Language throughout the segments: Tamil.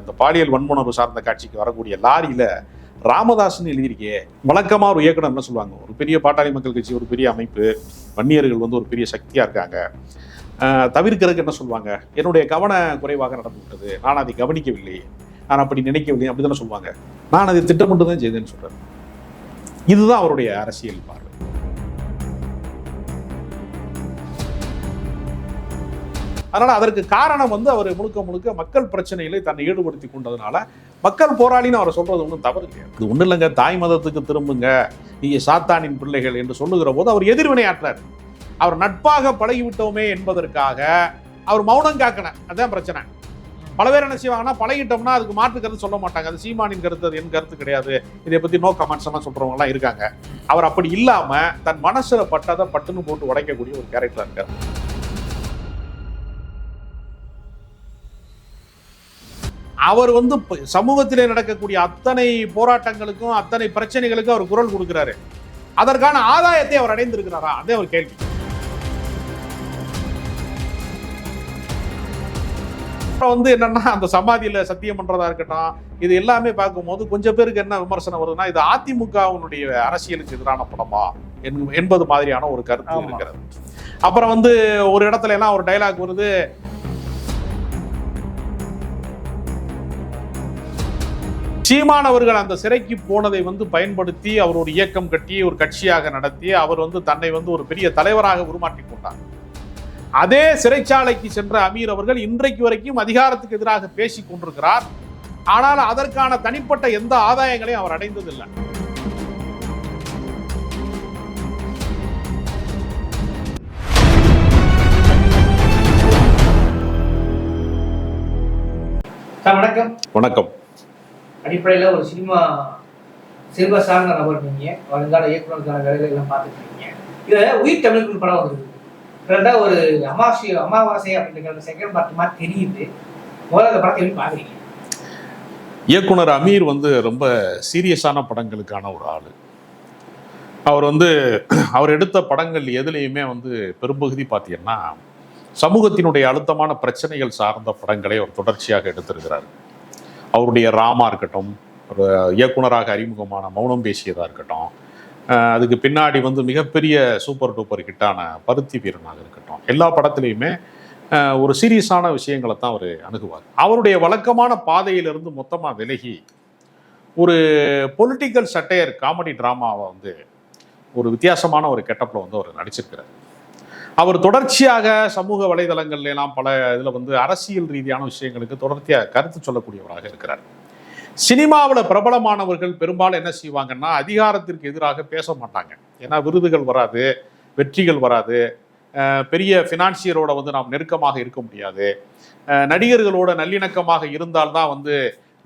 அந்த பாலியல் வன்முணர்வு சார்ந்த காட்சிக்கு வரக்கூடிய லாரியில ராமதாஸ்னு எழுதியிருக்கே வழக்கமா ஒரு இயக்குனர் என்ன சொல்லுவாங்க. ஒரு பெரிய பாட்டாளி மக்கள் கட்சி ஒரு பெரிய அமைப்பு வன்னியர்கள் வந்து ஒரு பெரிய சக்தியா இருக்காங்க. தவிர்க்கிறதுக்கு என்ன சொல்லுவாங்க? என்னுடைய கவன குறைவாக நடந்து விட்டது. நான் அதை கவனிக்கவில்லை. நான் அப்படி நினைக்கவில்லை அப்படிதானே சொல்லுவாங்க. நான் அதை திட்டமிட்டு தான் செய்தேன்னு சொல்றேன் இதுதான் அவருடைய அரசியல் பார்வை. அதனால் அதற்கு காரணம் வந்து அவர் முழுக்க முழுக்க மக்கள் பிரச்சனைகளை தன்னை ஈடுபடுத்தி கொண்டதுனால மக்கள் போராளின்னு அவர் சொல்றது ஒன்றும் தவறு கிடையாது இது ஒன்றும் இல்லைங்க தாய் மதத்துக்கு திரும்புங்க நீங்கள் சாத்தானின் பிள்ளைகள் என்று சொல்லுகிற போது அவர் எதிர்வினையாற்றார் அவர் நட்பாக பழகிவிட்டோமே என்பதற்காக அவர் மௌனம் காக்கணும் அதுதான் பிரச்சனை. பல பேர் என்ன செய்வாங்கன்னா பழகிட்டோம்னா அதுக்கு மாற்று கருத்து சொல்ல மாட்டாங்க. அது சீமானின் கருத்து அது என் கருத்து கிடையாது. இதை பத்தி நோ கமெண்ட்ஸ் எல்லாம் சொல்றவங்க எல்லாம் இருக்காங்க. அவர் அப்படி இல்லாம தன் மனசுல பட்டதை பட்டுன்னு போட்டு உடைக்கக்கூடிய ஒரு கேரக்டர் இருக்கார். அவர் வந்து சமூகத்திலே நடக்கக்கூடிய அத்தனை போராட்டங்களுக்கும் அத்தனை பிரச்சனைகளுக்கும் அவர் குரல் கொடுக்கிறாரு. அதற்கான ஆதாயத்தை அவர் அடைந்திருக்கிறாரா? அதே ஒரு கேள்வி. அப்புறம் வந்து என்னன்னா அந்த சமாதியில சத்தியம் பண்றதா இருக்கட்டும் இது எல்லாமே பார்க்கும்போது கொஞ்சம் பேருக்கு என்ன விமர்சனம் வருதுன்னா இது அதிமுகவினுடைய அரசியலுக்கு எதிரான படமா? என்- என்பது மாதிரியான ஒரு கருத்து. இருக்கிறது. அப்புறம் வந்து ஒரு இடத்துல எல்லாம் ஒரு டைலாக் வருது சீமான் அவர்கள் அந்த சிறைக்கு போனதை வந்து பயன்படுத்தி அவர் ஒரு இயக்கம் கட்டி ஒரு கட்சியாக நடத்தி அவர் வந்து தன்னை வந்து ஒரு பெரிய தலைவராக உருமாற்றிக் கொண்டார். அதே சிறைச்சாலைக்கு சென்ற அமீர் அவர்கள் இன்றைக்கு வரைக்கும் அதிகாரத்துக்கு எதிராக பேசிக் கொண்டிருக்கிறார். ஆனால் அதற்கான தனிப்பட்ட எந்த ஆதாயங்களையும் அவர் அடைந்ததில்லை. வணக்கம். வணக்கம். அடிப்படையில் ஒரு சினிமா சினிமா சார்ந்த நபர் நீங்கள் வருங்கால இயக்குனருக்கான வேலைகள் எல்லாம் பார்த்துட்டு இருக்கீங்க. உயிர் தமிழுக்கு படம் வந்துருக்கு. ரெண்டா ஒரு அமாவாசை அமாவாசை அப்படிங்கிற செகண்ட் பார்ட் மாதிரி தெரியுது. முதல்ல அந்த படத்தை எப்படி பார்க்குறீங்க? இயக்குனர் அமீர் வந்து ரொம்ப சீரியஸான படங்களுக்கான ஒரு ஆள். அவர் வந்து அவர் எடுத்த படங்கள் எதுலேயுமே வந்து பெரும்பகுதி பார்த்தீங்கன்னா சமூகத்தினுடைய அழுத்தமான பிரச்சனைகள் சார்ந்த படங்களை அவர் தொடர்ச்சியாக எடுத்திருக்கிறார். அவருடைய ராமா இருக்கட்டும் ஒரு இயக்குனராக அறிமுகமான மௌனம் பேசியதாக இருக்கட்டும் அதுக்கு பின்னாடி வந்து மிகப்பெரிய சூப்பர் டூப்பர் கிட்டான பருத்தி வீரனாக இருக்கட்டும் எல்லா படத்துலையுமே ஒரு சீரியஸான விஷயங்களை தான் அவர் அணுகுவார். அவருடைய வழக்கமான பாதையிலிருந்து மொத்தமாக விலகி ஒரு பொலிட்டிக்கல் சட்டையர் காமெடி ட்ராமாவை வந்து ஒரு வித்தியாசமான ஒரு கெட்டப்பில் வந்து அவர் நடிச்சிருக்கிறார். அவர் தொடர்ச்சியாக சமூக வலைதளங்கள்ல எல்லாம் பல இதில் வந்து அரசியல் ரீதியான விஷயங்களுக்கு தொடர்ச்சியாக கருத்து சொல்லக்கூடியவராக இருக்கிறார். சினிமாவில் பிரபலமானவர்கள் பெரும்பாலும் என்ன செய்வாங்கன்னா அதிகாரத்திற்கு எதிராக பேச மாட்டாங்க. ஏன்னா விருதுகள் வராது வெற்றிகள் வராது. பெரிய ஃபினான்சியரோட வந்து நாம் நெருக்கமாக இருக்க முடியாது. நடிகர்களோட நல்லிணக்கமாக இருந்தால்தான் வந்து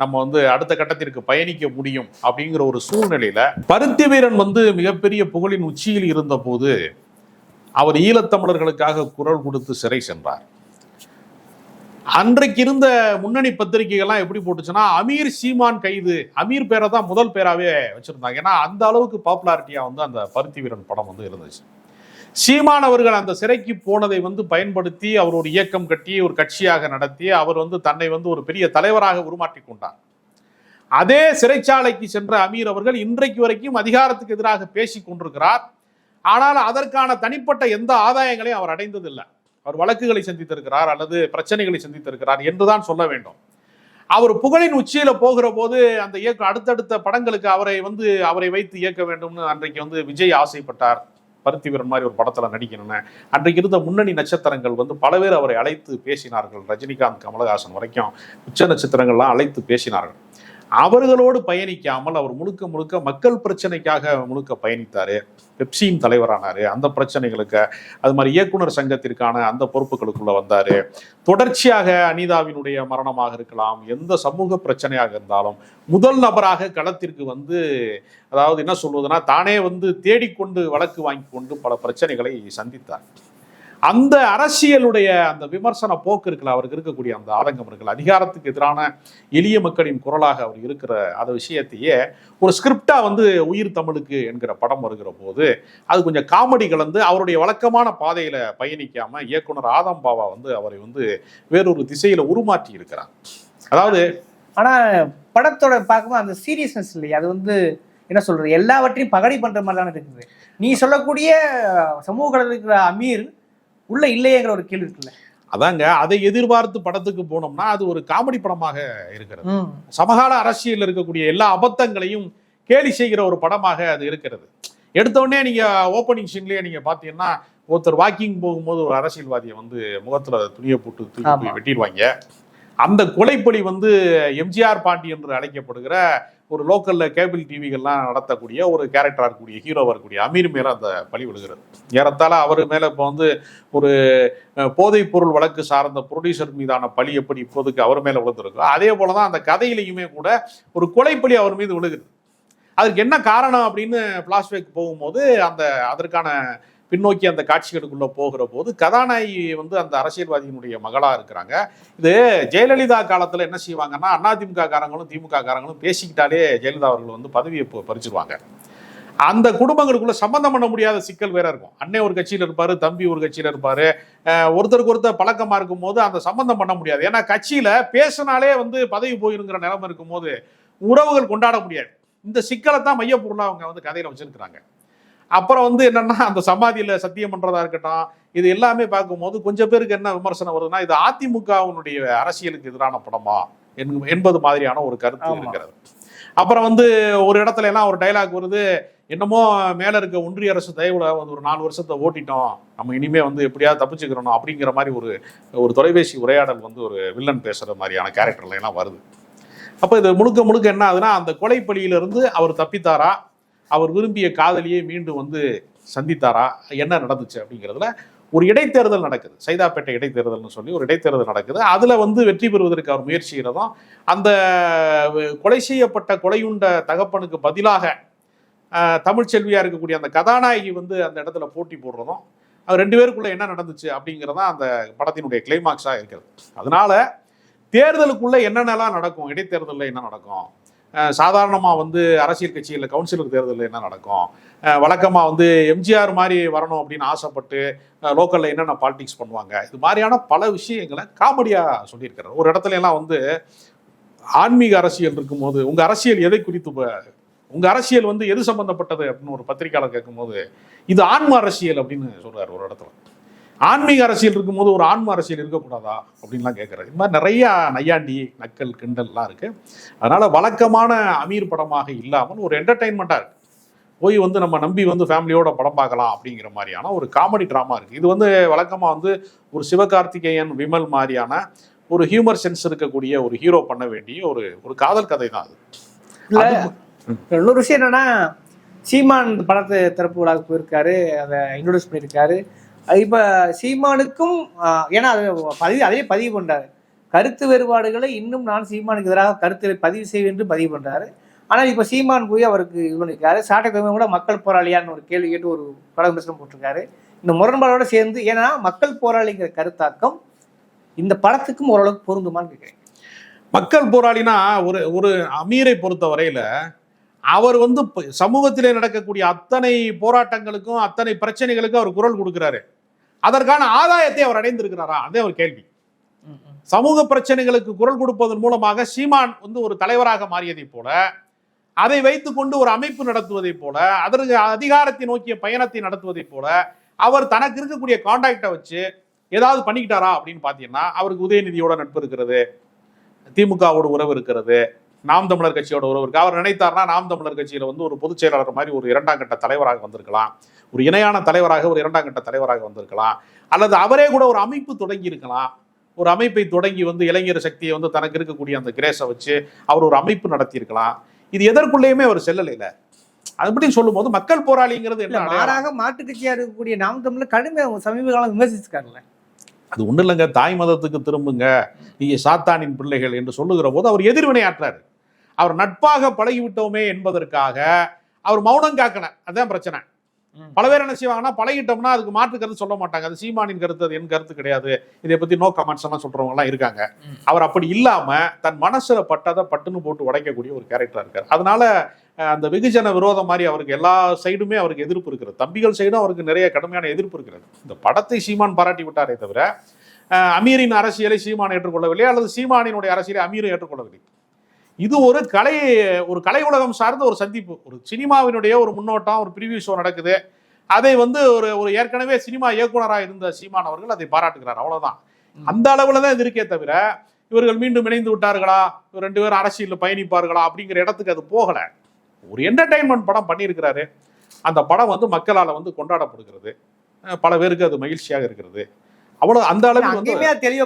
நம்ம வந்து அடுத்த கட்டத்திற்கு பயணிக்க முடியும் அப்படிங்கிற ஒரு சூழ்நிலையில பருத்தி வீரன் வந்து மிகப்பெரிய புகழின் உச்சியில் இருந்தபோது அவர் ஈழத்தமிழர்களுக்காக குரல் கொடுத்து சிறை சென்றார். அன்றைக்கு இருந்த முன்னணி பத்திரிகைகள்லாம் எப்படி போட்டுச்சுன்னா அமீர் சீமான் கைது. அமீர் பேரை தான் முதல் பேராகவே வச்சுருந்தாங்க. ஏன்னா அந்த அளவுக்கு பாப்புலாரிட்டியாக வந்து அந்த பருத்தி வீரன் படம் வந்து இருந்துச்சு. சீமான் அவர்கள் அந்த சிறைக்கு போனதை வந்து பயன்படுத்தி அவர் ஒரு இயக்கம் கட்டி ஒரு கட்சியாக நடத்தி அவர் வந்து தன்னை வந்து ஒரு பெரிய தலைவராக உருமாற்றி கொண்டார். அதே சிறைச்சாலைக்கு சென்ற அமீர் அவர்கள் இன்றைக்கு வரைக்கும் அதிகாரத்துக்கு எதிராக பேசிக் கொண்டிருக்கிறார். ஆனால் அதற்கான தனிப்பட்ட எந்த ஆதாயங்களையும் அவர் அடைந்ததில்லை. அவர் வழக்குகளை சந்தித்திருக்கிறார் அல்லது பிரச்சனைகளை சந்தித்திருக்கிறார் என்றுதான் சொல்ல வேண்டும். அவர் புகழின் உச்சியில போகிற போது அந்த இயக்க அடுத்தடுத்த படங்களுக்கு அவரை வந்து அவரை வைத்து இயக்க வேண்டும்னு அன்றைக்கு வந்து விஜய் ஆசைப்பட்டார். பருத்தி வீரன் மாதிரி ஒரு படத்துல நடிக்கணும்னு. அன்றைக்கு இருந்த முன்னணி நட்சத்திரங்கள் வந்து பல பேர் அவரை அழைத்து பேசினார்கள். ரஜினிகாந்த் கமலஹாசன் வரைக்கும் உச்ச நட்சத்திரங்கள்லாம் அழைத்து பேசினார்கள். அவர்களோடு பயணிக்காமல் அவர் முழுக்க முழுக்க மக்கள் பிரச்சனைக்காக முழுக்க பயணித்தார். பெப்சியின் தலைவரானார். அந்த பிரச்சனைகளுக்கு அது மாதிரி இயக்குனர் சங்கத்திற்கான அந்த பொறுப்புகளுக்குள்ளே வந்தார். தொடர்ச்சியாக அனிதாவினுடைய மரணமாக இருக்கலாம் எந்த சமூக பிரச்சனையாக இருந்தாலும் முதல் நபராக களத்திற்கு வந்து அதாவது என்ன சொல்வதுன்னா தானே வந்து தேடிக்கொண்டு வழக்கு வாங்கி கொண்டு பல பிரச்சனைகளை சந்தித்தார். அந்த அரசியலுடைய அந்த விமர்சன போக்கு இருக்குல்ல அவருக்கு இருக்கக்கூடிய அந்த ஆதங்கம் இருக்குல்ல அதிகாரத்துக்கு எதிரான எளிய மக்களின் குரலாக அவர் இருக்கிற அந்த விஷயத்தையே ஒரு ஸ்கிரிப்டா வந்து உயிர் தமிழுக்கு என்கிற படம் வருகிற போது அது கொஞ்சம் காமெடி கலந்து அவருடைய வழக்கமான பாதையில பயணிக்காம இயக்குனர் ஆதம் பாவா வந்து அவரை வந்து வேறொரு திசையில உருமாற்றி இருக்கிறார். அதாவது ஆனா படத்தோட பார்க்கும்போது அந்த சீரியஸ்னஸ் இல்லையா அது வந்து என்ன சொல்றது எல்லாவற்றையும் பகடி பண்ற மாதிரி தானே இருக்குது. நீ சொல்லக்கூடிய சமூக இருக்கிற அமீர் உள்ள இல்லையேங்கிற ஒரு கேள்வி இருக்குல்ல. அதாங்க அதை எதிர்பார்த்து படத்துக்கு போனோம்னா அது ஒரு காமெடி படமாக இருக்கிறது. சமகால அரசியல் இருக்கக்கூடிய எல்லா அபத்தங்களையும் கேலி செய்கிற ஒரு படமாக அது இருக்கிறது. எடுத்த உடனே நீங்க ஓப்பனிங் சீன்லயே நீங்க பாத்தீங்கன்னா ஒருத்தர் வாக்கிங் போகும்போது ஒரு அரசியல்வாதியை வந்து முகத்துல துணியை போட்டு தூக்கி வெட்டிடுவாங்க. அந்த கொலைப்பலி வந்து எம்ஜிஆர் பாண்டி என்று அழைக்கப்படுகிற ஒரு லோக்கலில் கேபிள் டிவிகள்லாம் நடத்தக்கூடிய ஒரு கேரக்டராக இருக்கக்கூடிய ஹீரோவாக இருக்கக்கூடிய அமீர் மேலே அந்த பழி விழுகிறது. ஏறத்தாழ அவர் மேலே இப்போ வந்து ஒரு போதைப் பொருள் வழக்கு சார்ந்த ப்ரொடியூசர் மீதான பழி எப்படி இப்போதைக்கு அவர் மேலே விழுந்திருக்கோ அதே போலதான் அந்த கதையிலையுமே கூட ஒரு கொலைப்பழி அவர் மீது விழுகுது. அதற்கு என்ன காரணம் அப்படின்னு பிளாஸ்பேக் போகும்போது அந்த அதற்கான பின்னோக்கி அந்த காட்சிகளுக்குள்ளே போகிற போது கதாநாயகி வந்து அந்த அரசியல்வாதியினுடைய மகளாக இருக்கிறாங்க. இது ஜெயலலிதா காலத்தில் என்ன செய்வாங்கன்னா அதிமுக காரங்களும் திமுக காரங்களும் பேசிக்கிட்டாலே ஜெயலலிதா அவர்கள் வந்து பதவியை பறிச்சிருவாங்க. அந்த குடும்பங்களுக்குள்ள சம்பந்தம் பண்ண முடியாத சிக்கல் வேற இருக்கும். அண்ணன் ஒரு கட்சியில் இருப்பாரு தம்பி ஒரு கட்சியில் இருப்பாரு. ஒருத்தருக்கு ஒருத்தர் பழக்கமா இருக்கும் போது அந்த சம்பந்தம் பண்ண முடியாது. ஏன்னா கட்சியில பேசினாலே வந்து பதவி போயிருங்கிற நிலைமை இருக்கும் போது உறவுகள் கொண்டாட முடியாது. இந்த சிக்கலை தான் மையப்பொருளாக அவங்க வந்து கதையில வச்சிருக்கிறாங்க. அப்புறம் வந்து என்னன்னா அந்த சமாதியில சத்தியம் பண்றதா இருக்கட்டும் இது எல்லாமே பார்க்கும்போது கொஞ்சம் பேருக்கு என்ன விமர்சனம் வருதுன்னா இது அதிமுகவினுடைய அரசியலுக்கு எதிரான படமா என்- என்பது மாதிரியான ஒரு கருத்து. இருக்கிறது. அப்புறம் வந்து ஒரு இடத்துல எல்லாம் ஒரு டைலாக் வருது என்னமோ மேல இருக்க ஒன்றிய அரசு தயவுல வந்து ஒரு நாலு வருஷத்தை ஓட்டிட்டோம் நம்ம இனிமே வந்து எப்படியாவது தப்பிச்சுக்கிறணும் அப்படிங்கிற மாதிரி ஒரு ஒரு தொலைபேசி உரையாடல் வந்து ஒரு வில்லன் பேசுற மாதிரியான கேரக்டர்ல எல்லாம் வருது. அப்ப இது முழுக்க முழுக்க என்ன ஆகுதுன்னா அந்த கொலைப்பலியிலிருந்து அவர் தப்பித்தாரா? அவர் விரும்பிய காதலியை மீண்டும் வந்து சந்தித்தாரா? என்ன நடந்துச்சு அப்படிங்கிறதுல ஒரு இடைத்தேர்தல் நடக்குது. சைதாப்பேட்டை இடைத்தேர்தல்னு சொல்லி ஒரு இடைத்தேர்தல் நடக்குது. அதில் வந்து வெற்றி பெறுவதற்கு அவர் முயற்சிகிறதும் அந்த கொலை செய்யப்பட்ட கொலையுண்ட தகப்பனுக்கு பதிலாக தமிழ்ச்செல்வியாக இருக்கக்கூடிய அந்த கதாநாயகி வந்து அந்த இடத்துல போட்டி போடுறதும் அவர் ரெண்டு பேருக்குள்ளே என்ன நடந்துச்சு அப்படிங்கிறதான் அந்த படத்தினுடைய கிளைமாக்ஸாக இருக்கிறது. அதனால தேர்தலுக்குள்ளே என்னென்னலாம் நடக்கும்? இடைத்தேர்தலில் என்ன நடக்கும்? சாதாரணமாக வந்து அரசியல் கட்சியில் கவுன்சிலர் தேர்தலில் என்ன நடக்கும்? வழக்கமாக வந்து எம்ஜிஆர் மாதிரி வரணும் அப்படின்னு ஆசைப்பட்டு லோக்கலில் என்னென்ன பாலிடிக்ஸ் பண்ணுவாங்க? இது மாதிரியான பல விஷயங்களை காமெடியாக சொல்லியிருக்கிறார். ஒரு இடத்துல எல்லாம் வந்து ஆன்மீக அரசியல் இருக்கும்போது உங்கள் அரசியல் எதை குறித்து உங்கள் அரசியல் வந்து எது சம்பந்தப்பட்டது அப்படின்னு ஒரு பத்திரிக்கையாளர் கேட்கும்போது இது ஆன்ம அரசியல் அப்படின்னு சொல்கிறார் ஒரு இடத்துல. ஆன்மீக அரசியல் இருக்கும்போது ஒரு ஆன்ம அரசியல் இருக்கக்கூடாதா அப்படின்லாம் கேட்குறாரு இது மாதிரி நிறைய நையாண்டி நக்கல் கிண்டல்லாம் இருக்கு. அதனால வழக்கமான அமீர் படமாக இல்லாமல் ஒரு என்டர்டைன்மெண்ட்டாக இருக்கு. போய் வந்து நம்ம நம்பி வந்து ஃபேமிலியோட படம் பார்க்கலாம் அப்படிங்கிற மாதிரியான ஒரு காமெடி ட்ராமா இருக்கு. இது வந்து வழக்கமாக வந்து ஒரு சிவகார்த்திகேயன் விமல் மாதிரியான ஒரு ஹியூமர் சென்ஸ் இருக்கக்கூடிய ஒரு ஹீரோ பண்ண வேண்டிய ஒரு ஒரு காதல் கதை தான் அது. இல்ல இன்னொரு விஷயம் என்னன்னா சீமான் படத்தை திறப்பு விழாவுக்கு போயிருக்காரு அதை இன்ட்ரோடியூஸ் பண்ணியிருக்காரு. இப்போ சீமானுக்கும் ஏன்னா அது பதிவு அதே பதிவு பண்ணுறாரு கருத்து வேறுபாடுகளை இன்னும் நான் சீமானுக்கு எதிராக கருத்து பதிவு செய்வேன் என்று பதிவு பண்ணுறாரு ஆனால் இப்போ சீமான் போய் அவருக்கு இது பண்ணியிருக்காரு சாட்டக்கிழமை கூட மக்கள் போராளியான்னு ஒரு கேள்வி கேட்டு ஒரு படம் விமர்சனம் போட்டிருக்காரு. இந்த முரண்பாடோட சேர்ந்து ஏன்னா மக்கள் போராளிங்கிற கருத்தாக்கம் இந்த படத்துக்கும் ஓரளவுக்கு பொருந்துமான்னு கேட்குறேன் மக்கள் போராளினா ஒரு ஒரு அமீரை பொறுத்த வரையில அவர் வந்து சமூகத்திலே நடக்கக்கூடிய அத்தனை போராட்டங்களுக்கும் அத்தனை பிரச்சனைகளுக்கும் அவர் குரல் கொடுக்கிறாரு. அதற்கான ஆதாயத்தை அவர் அடைந்திருக்கிறாரா? அதே ஒரு கேள்வி. சமூக பிரச்சனைகளுக்கு குரல் கொடுப்பதன் மூலமாக சீமான் வந்து ஒரு தலைவராக மாறியதைப் போல அதை வைத்துக்கொண்டு ஒரு அமைப்பு நடத்துவதைப் போல அதற்கு அதிகாரத்தை நோக்கிய பயணத்தை நடத்துவதைப் போல அவர் தனக்கு இருக்கக்கூடிய கான்டாக்டை வச்சு ஏதாவது பண்ணிக்கிட்டாரா அப்படின்னு பார்த்தீங்கன்னா அவருக்கு உதயநிதியோட நட்பு இருக்கிறது திமுகவோட உறவு இருக்கிறது நாம் தமிழர் கட்சியோட உறவு இருக்கு அவர் நினைத்தார்னா நாம் தமிழர் கட்சியில வந்து ஒரு பொதுச் செயலாளர் மாதிரி ஒரு இரண்டாம் கட்ட தலைவராக வந்திருக்கலாம். ஒரு இணையான தலைவராக ஒரு இரண்டாம் கட்ட தலைவராக வந்திருக்கலாம். அல்லது அவரே கூட ஒரு அமைப்பு தொடங்கி இருக்கலாம். ஒரு அமைப்பை தொடங்கி வந்து இளைஞர் சக்தியை வந்து தனக்கு இருக்கக்கூடிய அந்த கிரேஸை வச்சு அவர் ஒரு அமைப்பு நடத்தியிருக்கலாம். இது எதற்குள்ளேயுமே அவர் செல்லலைல அப்படி சொல்லும்போது மக்கள் போராளிங்கிறது என்ன? மாறாக மாற்றுக் கட்சியா இருக்கக்கூடிய நாம் தமிழ்ல கடுமை அவங்க சமீப காலம் விமர்சிச்சிருக்காருல்ல அது ஒன்றும் இல்லைங்க. தாய் மதத்துக்கு திரும்புங்க. நீங்க சாத்தானின் பிள்ளைகள் என்று சொல்லுகிற போது அவர் எதிர்வினையாற்றாரு. அவர் நட்பாக பழகிவிட்டோமே என்பதற்காக அவர் மௌனம் காக்கல. அதான் பிரச்சனை. பல பேர் என்ன செய்வாங்கன்னா பழகிட்டோம்னா அதுக்கு மாற்று கருத்து சொல்ல மாட்டாங்க. அது சீமானின் கருத்து அது என் கருத்து கிடையாது. இதை பத்தி நோ கமெண்ட்ஸ் எல்லாம் சொல்றவங்க எல்லாம் இருக்காங்க. அவர் அப்படி இல்லாம தன் மனசுல பட்டதை பட்டுன்னு போட்டு உடைக்கக்கூடிய ஒரு கேரக்டர் இருக்காரு. அதனால அந்த வெகுஜன விரோதம் மாதிரி அவருக்கு எல்லா சைடுமே அவருக்கு எதிர்ப்பு இருக்கிறது. தம்பிகள் சைடும் அவருக்கு நிறைய கடுமையான எதிர்ப்பு இருக்கிறது. இந்த படத்தை சீமான் பாராட்டி விட்டாரே தவிர அமீரின் அரசியலை சீமான் ஏற்றுக்கொள்ளவில்லை அல்லது சீமானினுடைய அரசியலை அமீரும் ஏற்றுக்கொள்ளவில்லை. இது ஒரு கலை ஒரு கலை உலகம் சார்ந்த ஒரு சந்திப்பு. ஒரு சினிமாவினுடைய ஒரு முன்னோட்டம் ஒரு ப்ரிவியூ ஷோ நடக்குது. அதை வந்து ஒரு ஒரு ஏற்கனவே சினிமா இயக்குனராக இருந்த சீமான் அவர்கள் அதை பாராட்டுகிறார். அவ்வளவுதான். அந்த அளவுல தான் இது இருக்கே தவிர இவர்கள் மீண்டும் இணைந்து விட்டார்களா? ரெண்டு பேரும் அரசியலில் பயணிப்பார்களா? அப்படிங்கிற இடத்துக்கு அது போகல. ஒரு என்டர்டைன்மெண்ட் படம் பண்ணியிருக்கிறாரு. அந்த படம் வந்து மக்களால் வந்து கொண்டாடப்படுகிறது. பல பேருக்கு அது மகிழ்ச்சியாக இருக்கிறது. அவ்வளவு அந்த அளவுக்கு வந்து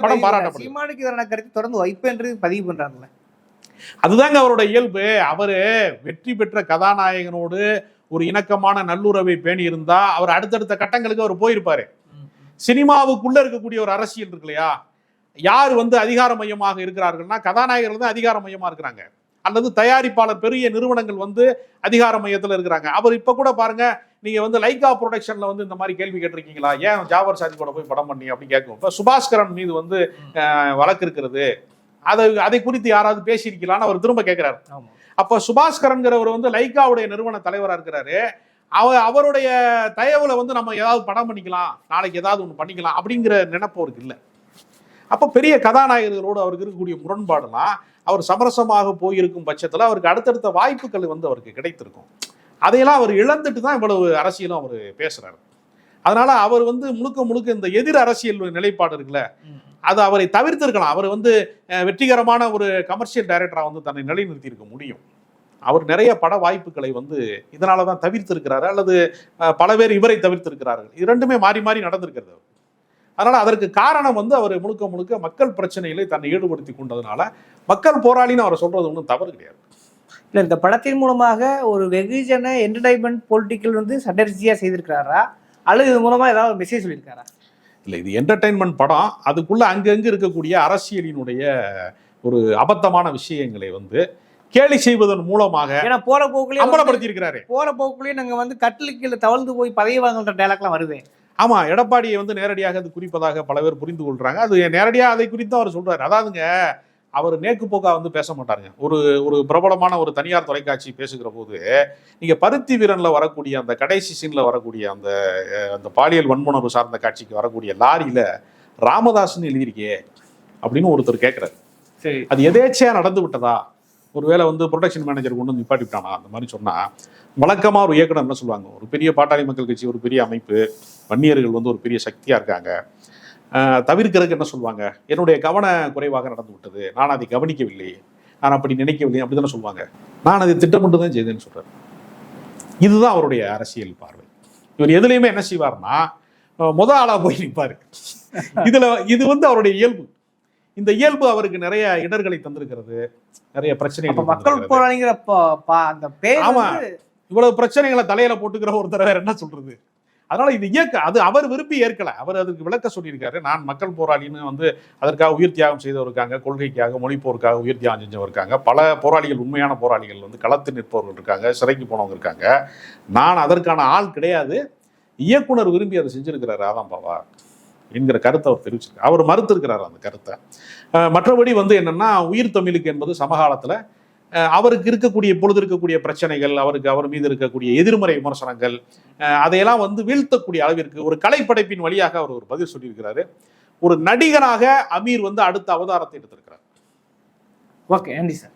படம் பாராட்டப்படுது. சீமானுக்கு எதிரான கருத்து தொடர்ந்து வைப்பேன்றது பதிவு பண்றாங்கல்ல. அதுதாங்க அவரோட இயல்பு. அவரு வெற்றி பெற்ற கதாநாயகனோடு ஒரு இணக்கமான நல்லுறவை பேணி இருந்தா அவர் அடுத்தடுத்த கட்டங்களுக்கு அவர் போயிருப்பாரு. சினிமாவுக்குள்ள இருக்கக்கூடிய ஒரு அரசியல் இருக்கு இல்லையா? யார் வந்து அதிகார மையமாக இருக்கிறார்கள்னா கதாநாயகர்கள் தான் அதிகார மையமா இருக்கிறாங்க. அல்லது தயாரிப்பாளர் பெரிய நிறுவனங்கள் வந்து அதிகார மையத்துல இருக்கிறாங்க. அவர் இப்ப கூட பாருங்க நீங்க வந்து லைகா ப்ரொடக்ஷன்ல வந்து இந்த மாதிரி கேள்வி கேட்டிருக்கீங்களா? ஏன் ஜாவர் சாதி கூட போய் படம் பண்ணி அப்படி கேட்கும். இப்ப சுபாஸ்கரன் மீது வந்து அஹ், வழக்கு இருக்கிறது. அதை அதை குறித்து யாராவது பேசியிருக்கலான்னு அவர் திரும்ப கேட்கிறாரு அப்ப சுபாஸ்கரன்கிறவர் வந்து லைக்காவுடைய நிறுவன தலைவரா இருக்கிறாரு. அவ அவருடைய தயவுல வந்து நம்ம ஏதாவது படம் பண்ணிக்கலாம் நாளைக்கு ஏதாவது ஒன்று பண்ணிக்கலாம் அப்படிங்கிற நினைப்பு அவருக்கு இல்லை. அப்ப பெரிய கதாநாயகர்களோடு அவருக்கு இருக்கக்கூடிய முரண்பாடுலாம் அவர் சமரசமாக போயிருக்கும் பட்சத்துல அவருக்கு அடுத்தடுத்த வாய்ப்புகள் வந்து அவருக்கு கிடைத்திருக்கும். அதையெல்லாம் அவர் இழந்துட்டு தான் இவ்வளவு அரசியலும் அவர் பேசுறாரு. அதனால அவர் வந்து முழுக்க முழுக்க இந்த எதிர் அரசியல் நிலைப்பாடு இருக்குல்ல அது அவரை தவிர்த்திருக்கலாம். அவர் வந்து வெற்றிகரமான ஒரு கமர்ஷியல் டைரக்டராக வந்து தன்னை நிலைநிறுத்தி இருக்க முடியும். அவர் நிறைய பட வாய்ப்புகளை வந்து இதனால தான் தவிர்த்திருக்கிறாரு அல்லது பல பேர் இவரை தவிர்த்திருக்கிறார்கள். இது ரெண்டுமே மாறி மாறி நடந்திருக்கிறது அதனால் அதற்கு காரணம் வந்து அவர் முழுக்க முழுக்க மக்கள் பிரச்சனைகளை தன்னை ஈடுபடுத்தி கொண்டதுனால மக்கள் போராளின்னு அவரை சொல்றது ஒன்றும் தவறு கிடையாது. இல்லை இந்த படத்தின் மூலமாக ஒரு வெகுஜன என்டர்டைன்மெண்ட் பொலிட்டிக்கல் வந்து சட்டர்ஜியாக செய்திருக்கிறாரா? அல்லது இது மூலமாக ஏதாவது மெசேஜ் சொல்லியிருக்காரா? இல்லை இது என்டர்டைன்மெண்ட் படம். அதுக்குள்ள அங்கங்க இருக்கக்கூடிய அரசியலினுடைய ஒரு அபத்தமான விஷயங்களை வந்து கேலி செய்வதன் மூலமாக ஏன்னா போற போக்குலயே அம்பலப்படுத்தி இருக்கிறாரு போற போக்குலயே நாங்க வந்து கட்டிலுக்கு கீழே தவழ்ந்து போய் பதவி வாங்குற டைலாக்லாம் வருது. ஆமா எடப்பாடியை வந்து நேரடியாக அது குறிப்பதாக பல பேர் புரிந்து கொள்றாங்க. அது நேரடியா அதை குறித்து அவர் சொல்றாரு. அதாவதுங்க அவர் நேக்கு போக்கா வந்து பேச மாட்டாருங்க. ஒரு ஒரு பிரபலமான ஒரு தனியார் தொலைக்காட்சி பேசுகிற போது நீங்க பருத்தி வீரன்ல வரக்கூடிய அந்த கடைசி சீன்ல வரக்கூடிய அந்த அந்த பாலியல் வன்முணர்வு சார்ந்த காட்சிக்கு வரக்கூடிய லாரியில ராமதாஸ்னு எழுதியிருக்கே அப்படின்னு ஒருத்தர் கேட்கிறாரு சரி. அது எதேச்சையா நடந்து விட்டதா? ஒருவேளை வந்து ப்ரொடக்ஷன் மேனேஜர் கொண்டு வந்து நிப்பாட்டி விட்டானா அந்த மாதிரி சொன்னா வழக்கமா ஒரு இயக்குனர் என்ன சொல்லுவாங்க? ஒரு பெரிய பாட்டாளி மக்கள் கட்சி ஒரு பெரிய அமைப்பு வன்னியர்கள் வந்து ஒரு பெரிய சக்தியா இருக்காங்க. தவிர்க்கிறதுக்கு என்ன சொல்லுவாங்க. என்னுடைய கவன குறைவாக நடந்து விட்டது. நான் அதை கவனிக்கவில்லை. நான் அப்படி நினைக்கவில்லை அப்படி தானே சொல்லுவாங்க. நான் அதை திட்டமிட்டு தான் செய்தேன்னு சொல்றாரு. இதுதான் அவருடைய அரசியல் பார்வை. இவர் எதுலையுமே என்ன செய்வார்னா முத ஆளா போய் நிற்பாரு இதுல இது வந்து அவருடைய இயல்பு. இந்த இயல்பு அவருக்கு நிறைய இடர்களை தந்திருக்கிறது. நிறைய அப்ப பிரச்சனைகள் மக்கள். போராளிங்கிற அந்த ஆமா. இவ்வளவு பிரச்சனைகளை தலையில போட்டுக்கிற ஒருத்தர் வேற என்ன சொல்றது? அதனால இது இயக்க அது அவர் விரும்பி ஏற்கல. அவர் அதுக்கு விளக்க சொல்லியிருக்காரு. நான் மக்கள் போராளின்னு வந்து அதற்காக உயிர் தியாகம் செய்தவர் இருக்காங்க கொள்கைக்காக மொழிப்போருக்காக உயிர் தியாகம் செஞ்சவர் இருக்காங்க பல போராளிகள் உண்மையான போராளிகள் வந்து களத்து நிற்பவர்கள் இருக்காங்க சிறைக்கு போனவங்க இருக்காங்க. நான் அதற்கான ஆள் கிடையாது. இயக்குனர் விரும்பி அதை செஞ்சிருக்கிறாரு ஆதாம் பாவா என்கிற கருத்தை அவர் தெரிவிச்சிருக்கார். அவர் மறுத்திருக்கிறார் அந்த கருத்தை. மற்றபடி வந்து என்னன்னா உயிர் தமிழுக்கு என்பது சமகாலத்தில் அவருக்கு இருக்கக்கூடிய பொழுது இருக்கக்கூடிய பிரச்சனைகள் அவருக்கு அவர் மீது இருக்கக்கூடிய எதிர்மறை விமர்சனங்கள் அதையெல்லாம் வந்து வீழ்த்தக்கூடிய அளவிற்கு ஒரு கலைப்படைப்பின் வழியாக அவர் ஒரு பதில் சொல்லியிருக்கிறாரு. ஒரு நடிகனாக அமீர் வந்து அடுத்த அவதாரத்தை எடுத்திருக்கிறார். ஓகே நன்றி சார்.